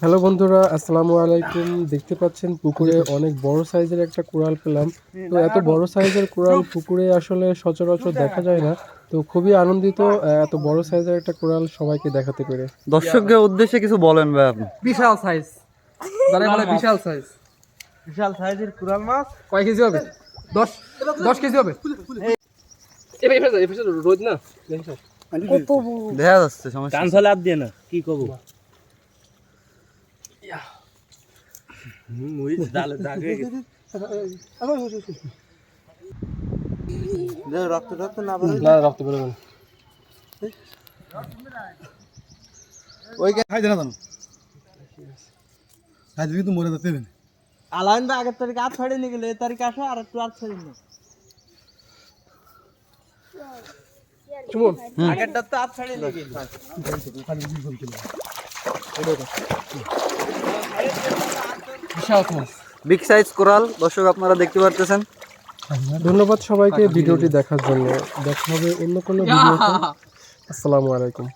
Hello বন্ধুরা আসসালামু আলাইকুম। দেখতে পাচ্ছেন পুকুরে অনেক বড় সাইজের একটা কোরাল পেলাম। তো এত বড় সাইজের কোরাল পুকুরে আসলে সচরাচর দেখা যায় না। তো খুবই আনন্দিত এত বড় সাইজের একটা কোরাল সবাইকে দেখাতে পেরে। দর্শকদের উদ্দেশ্যে কিছু বলেন ভাই আপনি। বিশাল সাইজ যারা বলে বিশাল সাইজ বিশাল সাইজের কুরাল মাছ। কয় কেজি হবে? দশ দশ কেজি হবে? এবার এবার এবার রোদ না? দেখা যাচ্ছে সমস্যা কান ছলে হাত দিয়ে না কি রক্ত রক্ত না। না রাখতে পারবেন আলাইন দা আগের তারিখ আট ছাড়িয়ে নিয়ে গেলে তারিখ আসো আর একটু নিও। চুমন। আগেরটা তো আট ছাড়িয়ে নিয়ে গেলে। বিগ কোরাল দর্শক আপনারা দেখতে পারতেছেন। ধন্যবাদ সবাইকে, ভিডিওটি দেখার জন্য। দেখা হবে অন্য কোনো ভিডিওতে। আসসালামু আলাইকুম।